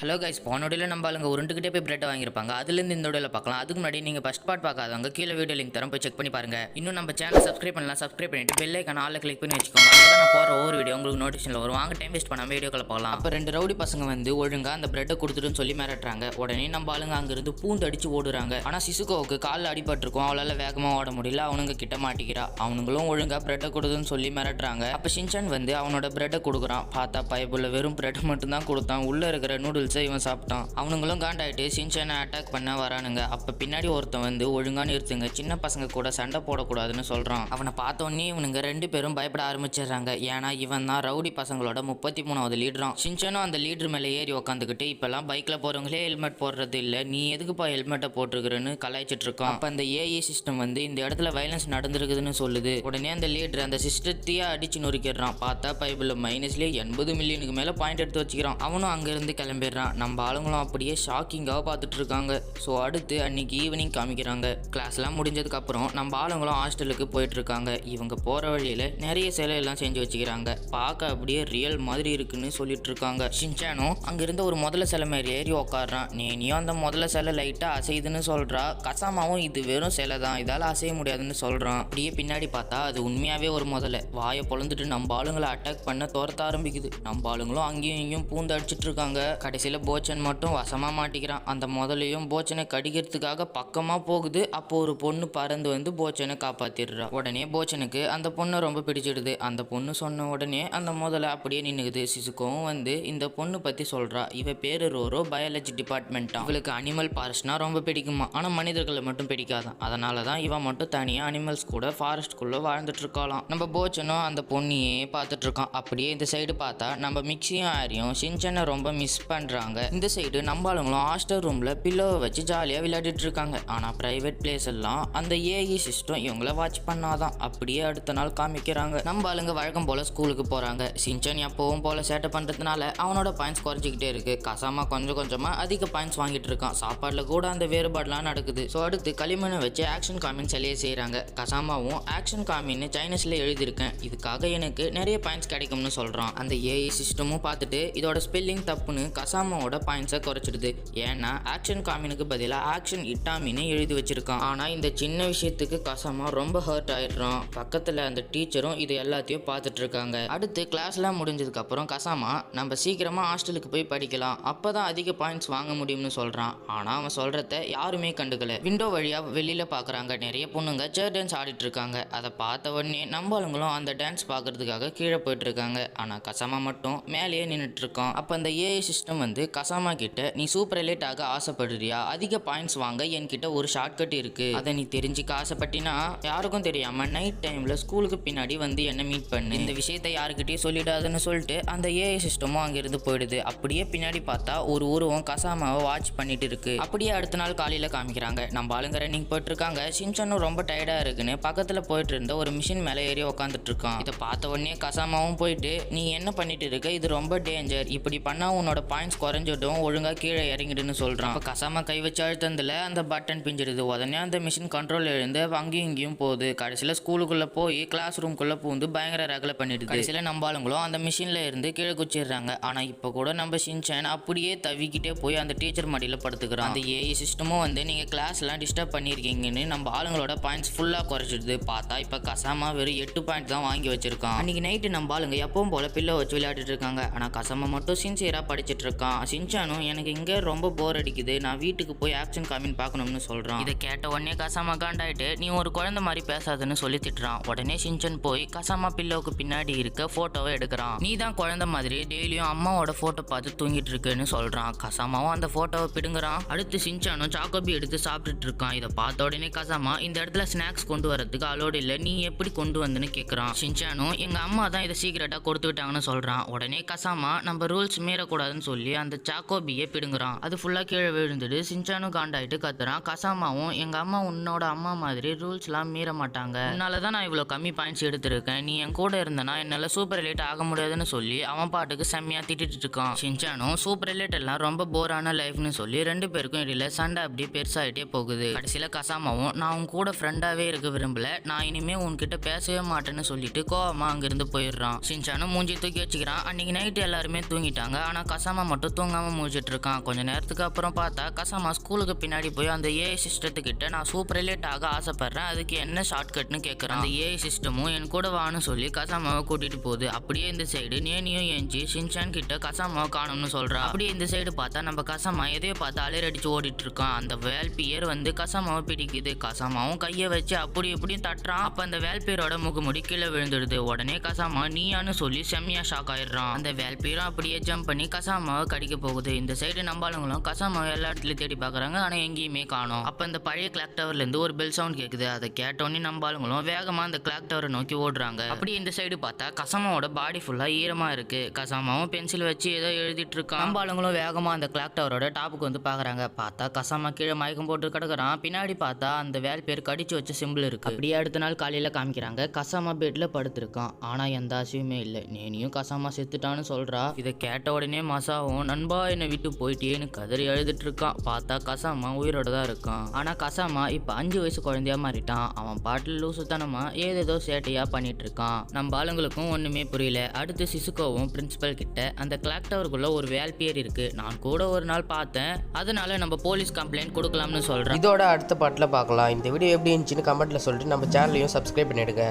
Hello guys போனோடையில் நம்ம ஆளுங்க உருண்டுக்கிட்டே போய் பிரெட்டை வாங்கியிருப்பாங்க. அதுலேருந்து இந்த வீடியோவில் பார்க்கலாம். அதுக்கு முன்னாடி நீங்கள் ஃபஸ்ட் பார்ட் பார்க்காதவங்க கீழே வீடியோ லிங்க் தரம் போய் செக் பண்ணி பாருங்க. இன்னும் நம்ம சேனல் சப்ஸ்கிரைப் பண்ணலாம் சப்ஸ்கிரைப் பண்ணிட்டு பெல்லைக்கான ஆளில் கிளிக் பண்ணி வச்சுக்கோங்க. நான் போகிற ஒவ்வொரு வீடியோ உங்களுக்கு நோட்டிஃபிகேஷன் வரும். வாங்க டைம் வேஸ்ட் பண்ணாமல் வீடியோக்களை பார்க்கலாம் அப்போ ரெண்டு ரவுடி பசங்க வந்து ஒழுங்காக அந்த பிரெட்டை கொடுத்துட்டுன்னு சொல்லி மிரட்டுறாங்க. உடனே நம்ம ஆளுங்க அங்கிருந்து பூந்து அடிச்சு ஓடுறாங்க. ஆனால் சிசுகோவுக்கு காலில் அடிபட்டிருக்கும். அவளால் வேகமாக ஓட முடியல. அவனுங்க கிட்ட மாட்டிக்கிறா. அவனுங்களும் ஒழுங்காக பிரெட்டை கொடுதுன்னு சொல்லி மிரட்டுறாங்க. அப்போ ஷின்சான் வந்து அவனோட பிரெட்டை கொடுக்குறான். பார்த்தா பைப்பில் வெறும் பிரெட் மட்டும் தான் கொடுத்தான். உள்ளே இருக்கிற நூடுல்ஸை இவன் சாப்பிட்டான். அவனுங்களும் காண்டாயிட்டு சின்சனை அட்டாக் பண்ண வரானுங்க. அப்போ பின்னாடி ஒருத்தன் வந்து ஒழுங்கா நிறுத்துங்க. சின்ன பசங்க கூட சண்டை போடக்கூடாதுன்னு சொல்கிறான் அவனை பார்த்தோன்னே இவனுங்க ரெண்டு பேரும் பயப்பட ஆரம்பிச்சிடுறாங்க. ஏன்னா இவன் தான் ரவுடி பசங்களோட முப்பத்தி மூணாவது லீடரான் சின்சனும் அந்த லீடர் மேலே ஏறி உக்காந்துக்கிட்டு இப்போல்லாம் பைக்கில் போகிறவங்களே ஹெல்மெட் போடுறது இல்லை. நீ எதுக்குப்பா ஹெல்மெட்டை போட்டிருக்கிறன்னு கலாய்ச்சிட்டு இருக்கான். அப்போ அந்த ஏஐ சிஸ்டம் வந்து இந்த இடத்துல வயலன்ஸ் நடந்திருக்குதுன்னு சொல்லுது. உடனே அந்த லீடர் அந்த சிஸ்டத்தையே அடிச்சு நொறுக்கிடுறான். பார்த்தா பைபிளில் மைனஸ்லேயே எண்பது மில்லியனுக்கு மேலே பாயிண்ட் எடுத்து வச்சுக்கிறான். அவனும் அங்கேருந்து கிளம்பிடுறான் நம்ம ஆளுங்களும் அப்படியே ஷாக்கிங்காக பார்த்துட்டு இருக்காங்க ஸோ அடுத்து அன்னைக்கு ஈவினிங் காமிக்கிறாங்க. கிளாஸ்லாம் முடிஞ்சதுக்கப்புறம் நம்ம ஆளுங்களும் ஹாஸ்டலுக்கு போயிட்டு இருக்காங்க இவங்க போகிற வழியில் நிறைய சிலையெல்லாம் செஞ்சு வச்சுக்கிறாங்க. பார்க்க அப்படியே ரியல் மாதிரி இருக்குன்னு சொல்லிட்டு இருக்காங்க ஷின்சானும் அங்கிருந்த ஒரு முதல்ல சிலை மேலே ஏறி உக்காடுறான் நேனியும் அந்த முதல்ல சிலை லைட்டாக அசையுதுன்னு சொல்கிறா கசாமாவும் இது வெறும் சிலை தான். இதால் அசைய முடியாதுன்னு சொல்கிறான் அப்படியே பின்னாடி பார்த்தா அது உண்மையாகவே ஒரு முதல்ல வாயை பொழந்துட்டு நம்ம ஆளுங்களை அட்டாக் பண்ண துரத்த ஆரம்பிக்குது. நம்ம ஆளுங்களும் அங்கேயும் இங்கேயும் பூந்து அடிச்சிட்டு இருக்காங்க கடைசியில் போச்சன் மட்டும் வசமாக மாட்டிக்கிறான். அந்த முதலையும் போச்சனை கடிக்கிறதுக்காக பக்கமாக போகுது. அப்போ ஒரு பொண்ணு பறந்து வந்து போச்சனை காப்பாத்திடுறா. உடனே போச்சனுக்கு அந்த பொண்ணை ரொம்ப பிடிச்சிடுது. அந்த பொண்ணு சொன்ன உடனே அந்த முதல்ல அப்படியே நின்றுக்குது சிசுக்கவும் வந்து இந்த பொண்ணு பற்றி சொல்கிறா இவ பேர் ரோரோ பயாலஜி டிபார்ட்மெண்ட்டா இவளுக்கு அனிமல் ஃபாரஸ்ட்னா ரொம்ப பிடிக்குமா? ஆனால் மனிதர்களை மட்டும் பிடிக்காதான். அதனால தான் இவன் மட்டும் தனியாக அனிமல்ஸ் கூட ஃபாரஸ்ட்குள்ளே வாழ்ந்துட்டு இருக்காளாம். நம்ம போச்சனும் அந்த பொண்ணையே பார்த்துட்டு இருக்கான். அப்படியே இந்த சைடு பார்த்தா நம்ம மிக்சியும் ஆரியும் சின்சனை ரொம்ப மிஸ் விளையாடுறாங்க இந்த சைடு நம்ம ஆளுங்களும் ஹாஸ்டல் ரூமில் பில்லோவை வச்சு ஜாலியாக விளையாடிட்டு இருக்காங்க. ஆனால் ப்ரைவேட் பிளேஸ் எல்லாம் அந்த ஏஐ சிஸ்டம் இவங்கள வாட்ச் பண்ணாதான். அப்படியே அடுத்த நாள் காமிக்கிறாங்க. நம்ம ஆளுங்க வழக்கம் போல் ஸ்கூலுக்கு போகிறாங்க சிஞ்சன் எப்பவும் போல் சேட்டை பண்ணுறதுனால அவனோட பாயிண்ட்ஸ் குறைஞ்சிக்கிட்டே இருக்கு. கசாமா கொஞ்சம் கொஞ்சமாக அதிக பாயிண்ட்ஸ் வாங்கிட்டு இருக்கான். சாப்பாட்டில் கூட அந்த வேறுபாடுலாம் நடக்குது. ஸோ அடுத்து களிமண்ணை வச்சு ஆக்ஷன் காமின் சிலையை செய்கிறாங்க கசாமாவும் ஆக்ஷன் காமின்னு சைனீஸில் எழுதியிருக்கேன். இதுக்காக எனக்கு நிறைய பாயிண்ட்ஸ் கிடைக்கும்னு சொல்கிறான் அந்த ஏஐ சிஸ்டமும் பார்த்துட்டு இதோட ஸ்பெல்லிங் தப்புன்னு கசாமாவோட பாயிண்ட்ஸை குறைச்சிடுது. ஏன்னா ஆக்ஷன் காமினுக்கு பதிலாக ஆக்ஷன் இட்டாமின்னு எழுதி வச்சிருக்கான். ஆனால் இந்த சின்ன விஷயத்துக்கு கசாமா ரொம்ப ஹர்ட் ஆயிடுறோம் பக்கத்தில் அந்த டீச்சரும் இது எல்லாத்தையும் பார்த்துட்டு இருக்காங்க அடுத்து கிளாஸ்லாம் முடிஞ்சதுக்கப்புறம் கசாமா நம்ம சீக்கிரமாக ஹாஸ்டலுக்கு போய் படிக்கலாம். அப்போ தான் அதிக பாயிண்ட்ஸ் வாங்க முடியும்னு சொல்கிறான் ஆனால் அவன் சொல்கிறத யாருமே கண்டுக்கல. விண்டோ வழியாக வெளியில் பார்க்குறாங்க நிறைய பொண்ணுங்க சேர் டான்ஸ் ஆடிட்டு இருக்காங்க அதை பார்த்த உடனே நம்மளுங்களும் அந்த டான்ஸ் பார்க்கறதுக்காக கீழே போயிட்டு இருக்காங்க ஆனால் கசாமா மட்டும் மேலேயே நின்றுட்டு இருக்கோம் அப்போ அந்த ஏஐ சிஸ்டம் வந்து வந்து கசாமா கிட்ட நீ சூப்பர் எலைட் ஆக ஆசைப்படுறியா? அதிக பாயிண்ட்ஸ் வாங்க என்கிட்ட ஒரு ஷார்ட்கட் இருக்கு. அதை நீ தெரிஞ்சுக்க ஆசைப்பட்டினா யாருக்கும் தெரியாம நைட் டைம்ல ஸ்கூலுக்கு பின்னாடி வந்து என்ன மீட் பண்ணு. இந்த விஷயத்தை யாருக்கிட்டயும் சொல்லிடாதுன்னு சொல்லிட்டு அந்த ஏஐ சிஸ்டமும் அங்கிருந்து போயிடுது. அப்படியே பின்னாடி பார்த்தா ஒரு உருவம் கசாமாவை வாட்ச் பண்ணிட்டு இருக்கு. அப்படியே அடுத்த நாள் காலையில காமிக்கிறாங்க. நம்ம ஆளுங்க ரன்னிங் போயிட்டு இருக்காங்க சின்சனும் ரொம்ப டயர்டா இருக்குன்னு பக்கத்துல போயிட்டு இருந்த ஒரு மிஷின் மேலே ஏறி உட்காந்துட்டு இருக்கான். இதை பார்த்த உடனே கசாமாவும் போயிட்டு நீ என்ன பண்ணிட்டு இருக்க? இது ரொம்ப டேஞ்சர் இப்படி பண்ணா உன்னோட பாயிண்ட்ஸ் குறைஞ்சிடும் ஒழுங்காக கீழே இறங்கிடுன்னு சொல்கிறான் இப்போ கசாமா கை வச்சு அழுத்தந்தில் அந்த பட்டன் பிஞ்சிடுது. உடனே அந்த மிஷின் கண்ட்ரோல் எழுந்து அங்கேயும் இங்கேயும் போகுது. கடைசியில் ஸ்கூலுக்குள்ளே போய் கிளாஸ் ரூம்குள்ளே பூந்து பயங்கர ரகலை பண்ணிடுது. கடைசியில் நம்ம ஆளுங்களும் அந்த மிஷினில் இருந்து கீழே குச்சிடுறாங்க. ஆனால் இப்போ கூட நம்ம சின்சன் அப்படியே தவிக்கிட்டே போய் அந்த டீச்சர் மடியில் படுத்துக்கிறான். அந்த ஏஐ சிஸ்டமும் வந்து நீங்கள் கிளாஸ்லாம் டிஸ்டர்ப் பண்ணியிருக்கீங்கன்னு நம்ம ஆளுங்களோட பாயிண்ட்ஸ் ஃபுல்லாக குறைச்சிடுது. பார்த்தா இப்போ கசாமா வெறும் எட்டு பாயிண்ட் தான் வாங்கி வச்சிருக்கான். அன்னைக்கு நைட்டு நம்ம ஆளுங்க எப்பவும் போல பிள்ளை வச்சு விளையாடிட்டு இருக்காங்க. ஆனால் கசாமா மட்டும் சின்சியராக படிச்சுட்டு இருக்கான். சின்சானும் எனக்கு இங்கே ரொம்ப போர் அடிக்குது. நான் வீட்டுக்கு போய் ஆக்ஷன் காமின் பார்க்கணும்னு சொல்கிறான் இதை கேட்ட உடனே கசாமா காண்டாயிட்டு நீ ஒரு குழந்தை மாதிரி பேசாதுன்னு சொல்லி திட்டுறான். உடனே சின்சன் போய் கசாமா பில்லோவுக்கு பின்னாடி இருக்க ஃபோட்டோவை எடுக்கிறான். நீ தான் குழந்தை மாதிரி டெய்லியும் அம்மாவோட ஃபோட்டோ பார்த்து தூங்கிட்டு இருக்குன்னு சொல்கிறான் கசாமாவும் அந்த ஃபோட்டோவை பிடுங்குறான். அடுத்து சின்சானும் சாக்கோபி எடுத்து சாப்பிட்டுட்டு இருக்கான். இதை பார்த்த உடனே கசாமா இந்த இடத்துல ஸ்நாக்ஸ் கொண்டு வரதுக்கு அலோடு இல்லை. நீ எப்படி கொண்டு வந்துன்னு கேட்குறான் சின்சானும் எங்கள் அம்மா தான் இதை சீக்கிரட்டாக கொடுத்து விட்டாங்கன்னு சொல்கிறான் உடனே கசாமா நம்ம ரூல்ஸ் மீறக்கூடாதுன்னு சொல்லி அந்த சாக்கோபியை பிடுங்குறான். அது ஃபுல்லாக கீழே விழுந்துட்டு சின்சானும் காண்டாயிட்டு கத்துறான். கசாமாவும் எங்கள் அம்மா உன்னோட அம்மா மாதிரி ரூல்ஸ்லாம் மீற மாட்டாங்க. அதனால தான் நான் இவ்வளோ கம்மி பாயிண்ட்ஸ் எடுத்திருக்கேன். நீ என் கூட இருந்தனா என்னால் சூப்பர் ரிலேட் ஆக முடியாதுன்னு சொல்லி அவன் பாட்டுக்கு செம்மையாக திட்டிட்டு இருக்கான். சின்சானும் சூப்பர் லேட் எல்லாம் ரொம்ப போரான லைஃப்னு சொல்லி ரெண்டு பேருக்கும் இடையில சண்டை அப்படியே பெருசாகிட்டே போகுது. கடைசியில் கசாமாவும் நான் உன் கூட ஃப்ரெண்டாகவே இருக்க விரும்பல. நான் இனிமே உன்கிட்ட பேசவே மாட்டேன்னு சொல்லிட்டு கோவமாக அங்கிருந்து போயிடுறான். சின்சானும் மூஞ்சி தூக்கி வச்சுக்கிறான். அன்னைக்கு நைட்டு எல்லாருமே தூங்கிட்டாங்க. ஆனால் கசாமா மட்டும் மட்டும் தூங்காமல் முடிச்சிட்டு இருக்கான் கொஞ்ச நேரத்துக்கு அப்புறம் பார்த்தா கசாமா ஸ்கூலுக்கு பின்னாடி போய் அந்த ஏஐ சிஸ்டத்துக்கிட்ட நான் சூப்பர் ரிலேட் ஆக ஆசைப்படுறேன். அதுக்கு என்ன ஷார்ட்கட்னு கேட்குறான் அந்த ஏஐ சிஸ்டமும் என் கூட வான்னு சொல்லி கசாமாவை கூட்டிட்டு போகுது. அப்படியே இந்த சைடு நேனியும் ஏஞ்சி சின்சான் கிட்ட கசாமாவை காணும்னு சொல்றான் அப்படியே இந்த சைடு பார்த்தா நம்ம கசாமா எதையோ பார்த்து அலையடிச்சு ஓடிட்டு இருக்கான் அந்த வேல்பியர் வந்து கசாமாவை பிடிக்குது. கசாமாவும் கையை வச்சு அப்படி இப்படியும் தட்டுறான். அப்ப அந்த வேல்பியரோட முகமுடி கீழே விழுந்துடுது. உடனே கசாமா நீயான்னு சொல்லி செம்மியா ஷாக் ஆயிடுறான். அந்த வேல்பியரும் அப்படியே ஜம்ப் பண்ணி கசாமாவை கடிக்க போகுது. இந்த சைடு நம்பாளுங்களும் கசாமாவை எல்லா இடத்துலயும் தேடி பார்க்கறாங்க ஆனா எங்கேயுமே காணும். அப்ப இந்த பழைய கிளாக் டவர்ல இருந்து ஒரு பெல் சவுண்ட் கேக்குது. அதை கேட்டோன்னே நம்பாளுங்களும் வேகமா அந்த கிளாக் டவரை நோக்கி ஓடுறாங்க. அப்படியே இந்த சைடு பார்த்தா கசாமாவோட பாடி ஃபுல்லா ஈரமா இருக்கு. கசாமாவும் பென்சில் வச்சு ஏதோ எழுதிட்டு இருக்கான். நம்பாளுங்களும் வேகமா அந்த கிளாக் டவரோட டாப்புக்கு வந்து பாக்குறாங்க. பார்த்தா கசாமா கீழே மயக்கம் போட்டு கிடக்குறான். பின்னாடி பார்த்தா அந்த வேல் பேர் கடிச்சு வச்ச சிம்பிள் இருக்கு. அப்படியே அடுத்த நாள் காலையில காமிக்கிறாங்க. கசாமா பெட்ல படுத்திருக்கான். ஆனா எந்த ஆசையுமே இல்லை. நேனியும் கசாமா செத்துட்டான்னு சொல்றா. இதை கேட்ட உடனே மசாவும் நண்பா என்னை விட்டு போயிட்டேன்னு கதறி அழுதுட்டு இருக்கான். பார்த்தா கசாமா உயிரோட தான் இருக்கான். ஆனா கசாமா இப்ப அஞ்சு வயசு குழந்தையா மாறிட்டான். அவன் பாட்டில் லூசுத்தனமா ஏதேதோ சேட்டையா பண்ணிட்டு இருக்கான். நம்ம ஆளுங்களுக்கும் ஒண்ணுமே புரியல. அடுத்து சிசுகோவும் பிரின்சிபல் கிட்ட அந்த கிளாக் டவருக்குள்ள ஒரு வேல்பியர் இருக்கு. நான் கூட ஒரு நாள் பார்த்தேன். அதனால நம்ம போலீஸ் கம்ப்ளைண்ட் கொடுக்கலாம்னு சொல்றேன். இதோட அடுத்த பாட்டில் பார்க்கலாம். இந்த வீடியோ எப்படி இருந்துச்சுன்னு கமெண்ட்டில் சொல்லிட்டு நம்ம சேனலையும் சப்ஸ்கிரைப் பண்ணிடுங்க.